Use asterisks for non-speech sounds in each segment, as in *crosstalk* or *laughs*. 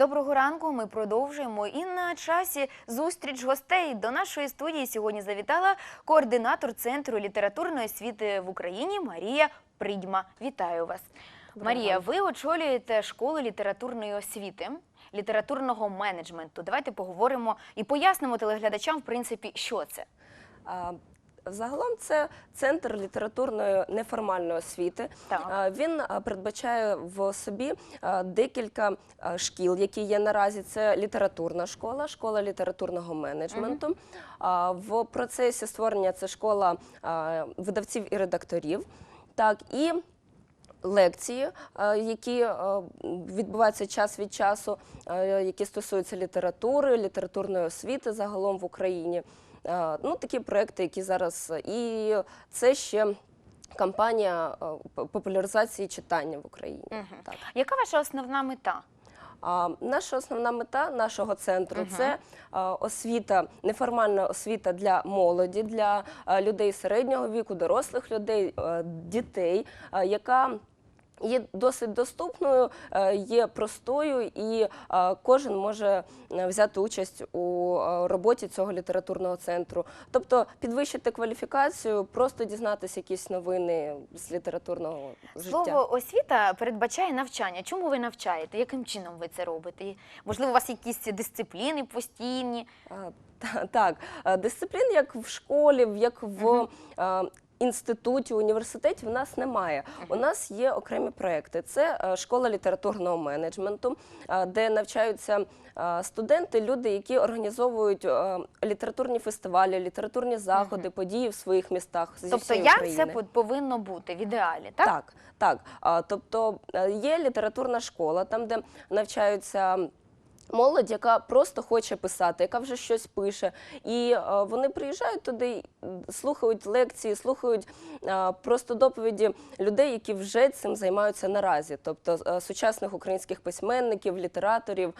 Доброго ранку. Ми продовжуємо. І на часі зустріч гостей до нашої студії сьогодні завітала координатор центру літературної освіти в Україні Марія Придьма. Вітаю вас, Марія. Ви очолюєте школу літературної освіти, літературного менеджменту. Давайте поговоримо і пояснимо телеглядачам, в принципі, що це. Загалом це центр літературної неформальної освіти. Так. Він передбачає в собі декілька шкіл, які є наразі. Це літературна школа, школа літературного менеджменту. В процесі створення це школа видавців і редакторів. Так, і лекції, які відбуваються час від часу, які стосуються літератури, літературної освіти загалом в Україні. Е, Ну, такі проекти, які зараз і це ще кампанія е, популяризації читання в Україні. Так. Яка ваша основна мета? А, наша основна мета нашого центру це а, освіта, неформальна освіта для молоді, для а, людей середнього віку, дорослих людей, а, дітей, а, яка Є досить доступною, е, є простою, і е, кожен може е, взяти участь у роботі цього літературного центру. Тобто підвищити кваліфікацію, просто дізнатися якісь новини з літературного життя. Слово освіта передбачає навчання. Чому ви навчаєте? Яким чином ви це робите? І, Можливо, у вас якісь дисципліни постійні? Та- Так, дисциплін як в школі, як в інституті, університеті в нас немає. У нас є окремі проекти. Це е, школа літературного менеджменту, е, де навчаються е, студенти, люди, які організовують літературні фестивалі, літературні заходи, події в своїх містах. зі Тобто, як України. це повинно бути в ідеалі, так? Так, так. Тобто є літературна школа, там, де навчаються. Молодь, яка просто хоче писати, яка вже щось пише, і е, вони приїжджають туди, слухають лекції, слухають е, просто доповіді людей, які вже цим займаються наразі, тобто е, сучасних українських письменників, літераторів.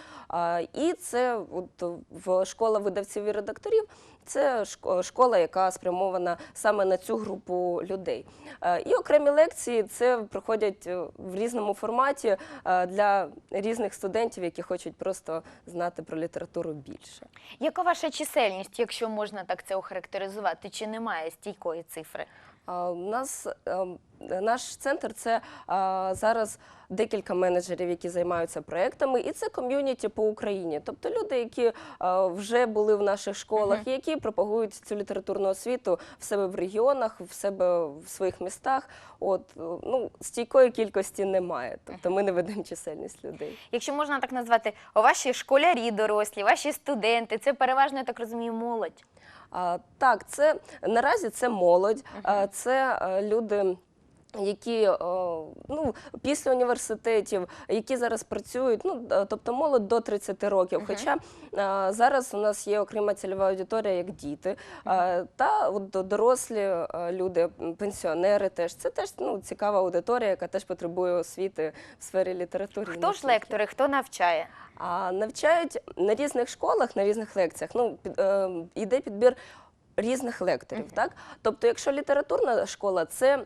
І це от, в школа видавців і редакторів. Це шко- школа, яка спрямована саме на цю групу людей. Е, І окремі лекції це проходять е, в різному форматі е, для різних студентів, які хочуть просто знати про літературу більше. Яка ваша чисельність, якщо можна так це охарактеризувати? Чи немає стійкої цифри? У нас е, наш центр це зараз декілька менеджерів, які займаються проектами, і це ком'юніті по Україні. Тобто люди, які вже були в наших школах, які пропагують цю літературну освіту в себе в регіонах, в себе в своїх містах. От е, ну стійкої кількості немає. Тобто ми не ведемо чисельність людей. Якщо можна так назвати, ваші школярі дорослі, ваші студенти, це переважно, я так розумію, молодь. Так, це наразі це молодь, це е, люди. Які е, ну після університетів, які зараз працюють, ну е, тобто молодь до 30 років. Хоча е, зараз у нас є окрема цільова аудиторія, як діти, та от дорослі люди, пенсіонери теж це теж ну цікава аудиторія, яка теж потребує освіти в сфері літератури. Хто ж лектори, хто навчає? А навчають на різних школах, на різних лекціях. Ну, під, е, йде підбір різних лекторів. Так? Тобто, якщо літературна школа, це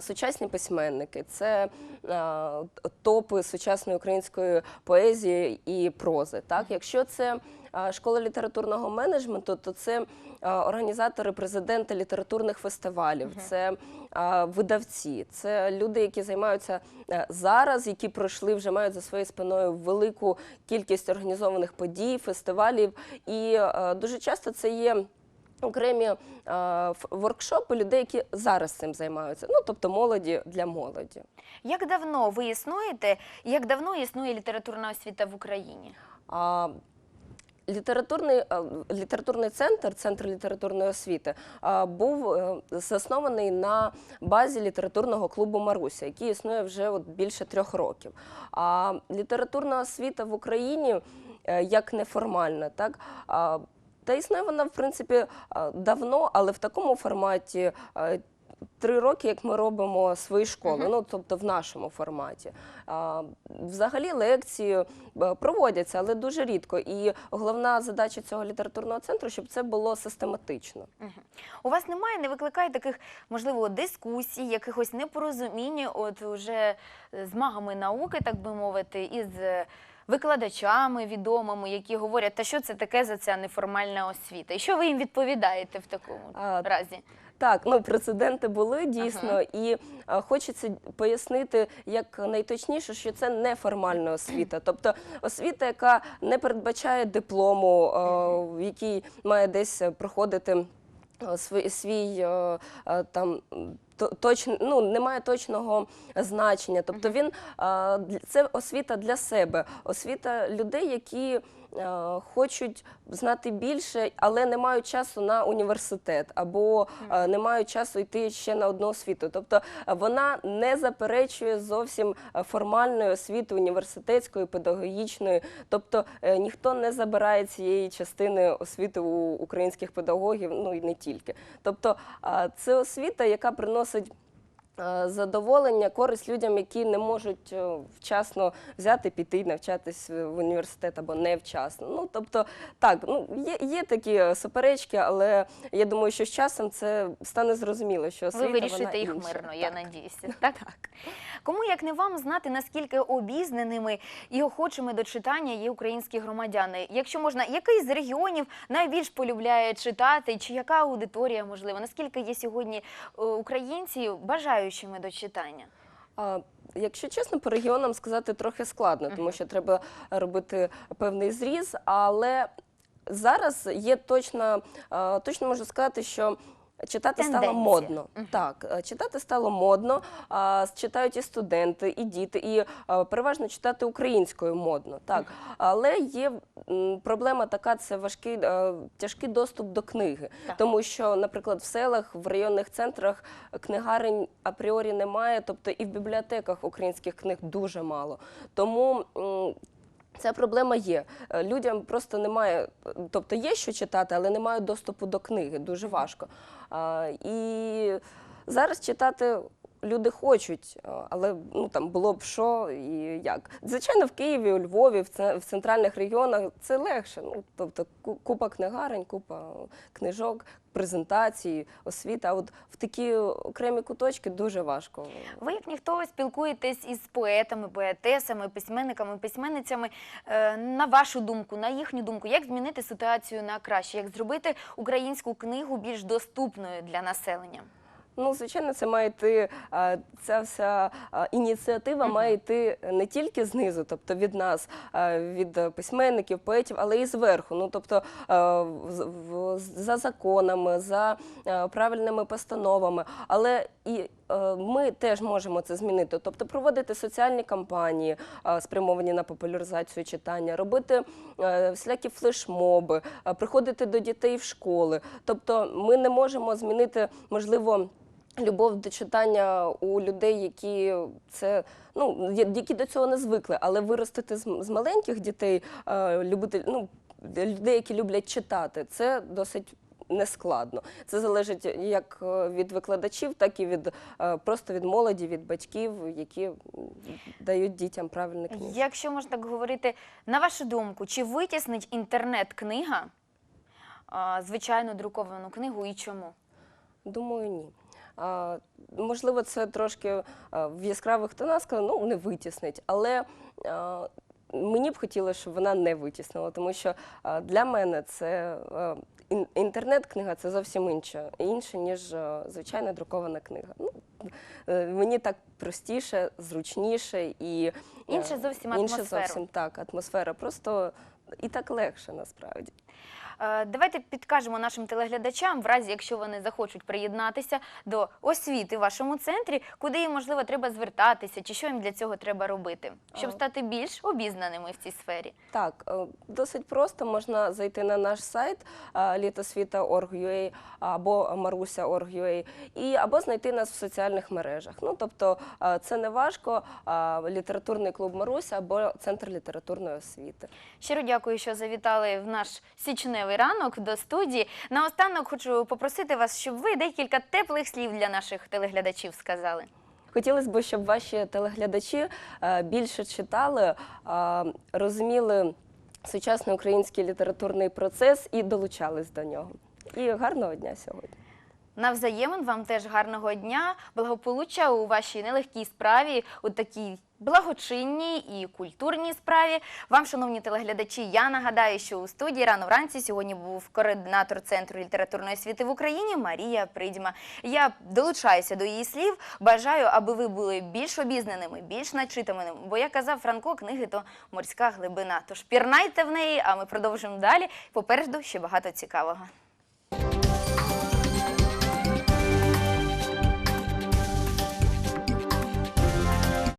сучасні письменники, це е, топи сучасної української поезії і прози. Так? Якщо це е, школа літературного менеджменту, то це е, організатори, президенти літературних фестивалів, це е, видавці, це люди, які займаються е, зараз, які пройшли, вже мають за своєю спиною велику кількість організованих подій, фестивалів. І е, дуже часто це є. Окремі е, воркшопи людей, які зараз цим займаються. Ну тобто молоді для молоді. Як давно ви існуєте? Як давно існує літературна освіта в Україні? А, Літературний, е, літературний центр, центр літературної освіти, е, був е, заснований на базі літературного клубу Маруся, який існує вже от більше трьох років. А літературна освіта в Україні як неформальна, так та існує вона в принципі е, давно, але в такому форматі. е, Три роки, як ми робимо свої школи, ну тобто в нашому форматі. А, взагалі лекції е, проводяться, але дуже рідко. І головна задача цього літературного центру, щоб це було систематично. У вас немає, не викликає таких, можливо, дискусій, якихось непорозумінь, от уже з магами науки, так би мовити, із викладачами відомими, які говорять, та що це таке за ця неформальна освіта? І що ви їм відповідаєте в такому А, разі? Так, ну прецеденти були дійсно, і а, хочеться пояснити як найточніше, що це неформальна освіта, тобто освіта, яка не передбачає диплому, а, в якій має десь проходити а, свій, свій а, а, там. То- Точ, ну, немає точного значення. Тобто він це освіта для себе, освіта людей, які хочуть знати більше, але не мають часу на університет або не мають часу йти ще на одну освіту. Тобто вона не заперечує зовсім формальної освіти університетської, педагогічної. Тобто е, ніхто не забирає цієї частини освіти у українських педагогів, ну і не тільки. Тобто це освіта, яка приносить. Е, Задоволення, користь людям, які не можуть е, вчасно взяти, піти навчатись в університет або невчасно. Ну тобто, так, ну є, є такі суперечки, але я думаю, що з часом це стане зрозуміло, що освіта, Ви вирішуєте вона їх інша. мирно, я надіюся. Так? *laughs* так. Кому як не вам знати, наскільки обізнаними і охочими до читання є українські громадяни? Якщо можна, який з регіонів найбільш полюбляє читати, чи яка аудиторія можливо? Наскільки є сьогодні е, українці бажаючими до читання? А, Якщо чесно, по регіонам сказати трохи складно, тому що треба робити певний зріз, але зараз є точно, точно можу сказати, що. Читати стало Тенденція. модно. Мгм. Так, е, читати стало модно. а, Читають і студенти, і діти, і а, переважно читати українською модно. Так, але є м, проблема така: це важкий е, тяжкий доступ до книги, Так. тому що, наприклад, в селах, в районних центрах книгарень апріорі немає, тобто і в бібліотеках українських книг дуже мало. Тому м, Ця проблема є. Е, Людям просто немає, тобто є що читати, але не мають доступу до книги. Дуже важко. І зараз читати люди хочуть, але ну там було б що і як. Звичайно, в Києві, у Львові, в центральних регіонах це легше. Ну тобто купа книгарень, купа книжок, презентацій, освіта. А от в такі окремі куточки дуже важко. Ви, як ніхто, спілкуєтесь із поетами, поетесами, письменниками, письменницями. Е, На вашу думку, на їхню думку, як змінити ситуацію на краще, як зробити українську книгу більш доступною для населення? Ну, звичайно, це має йти ця вся ініціатива має йти не тільки знизу, тобто від нас, від е, письменників, поетів, але і зверху. Ну тобто е, за законами, за е, правильними постановами. Але і е, ми теж можемо це змінити, тобто проводити соціальні кампанії, спрямовані на популяризацію читання, робити е, всілякі флешмоби, приходити до дітей в школи. Тобто, ми не можемо змінити, можливо. Любов до читання у людей, які це ну які до цього не звикли, але виростити з, з маленьких дітей, е, любити ну людей, які люблять читати, це досить нескладно. Це залежить як е, від викладачів, так і від е, просто від молоді, від батьків, які дають дітям правильні книги. Якщо можна так говорити, на вашу думку, чи витіснить інтернет-книга а, звичайну друковану книгу і чому? Думаю, ні. Можливо, це трошки в яскравих тонах ну не витіснить, але мені б хотілося, щоб вона не витіснила, тому що для мене це інтернет-книга це зовсім інше, інше ніж звичайна друкована книга. Ну, е, мені так простіше, зручніше і е, Інше зовсім інше атмосфера. зовсім так, атмосфера. Просто і так легше насправді. Е, Давайте підкажемо нашим телеглядачам, в разі якщо вони захочуть приєднатися до освіти в вашому центрі, куди їм можливо треба звертатися, чи що їм для цього треба робити, щоб стати більш обізнаними в цій сфері. Так, е, досить просто можна зайти на наш сайт е, літосвіта.org.ua або marusia.org.ua і або знайти нас в соціальних мережах. Ну тобто е, це не важко. е, Літературний клуб Маруся або центр літературної освіти. Щиро дякую, що завітали в наш січневий ранок до студії. Наостанок хочу попросити вас, щоб ви декілька теплих слів для наших телеглядачів сказали. Хотілося б, щоб ваші телеглядачі е, більше читали, е, розуміли сучасний український літературний процес і долучались до нього. І гарного дня сьогодні. Навзаємин вам теж гарного дня, благополуччя у вашій нелегкій справі, у такій благочинній і культурній справі. Вам, шановні телеглядачі, я нагадаю, що у студії рано вранці сьогодні був координатор Центру літературної освіти в Україні Марія Придьма. Я долучаюся до її слів. Бажаю, аби ви були більш обізнаними, більш начитаними. Бо як казав Франко, книги то морська глибина. Тож пірнайте в неї, а ми продовжимо далі. Попереду ще багато цікавого.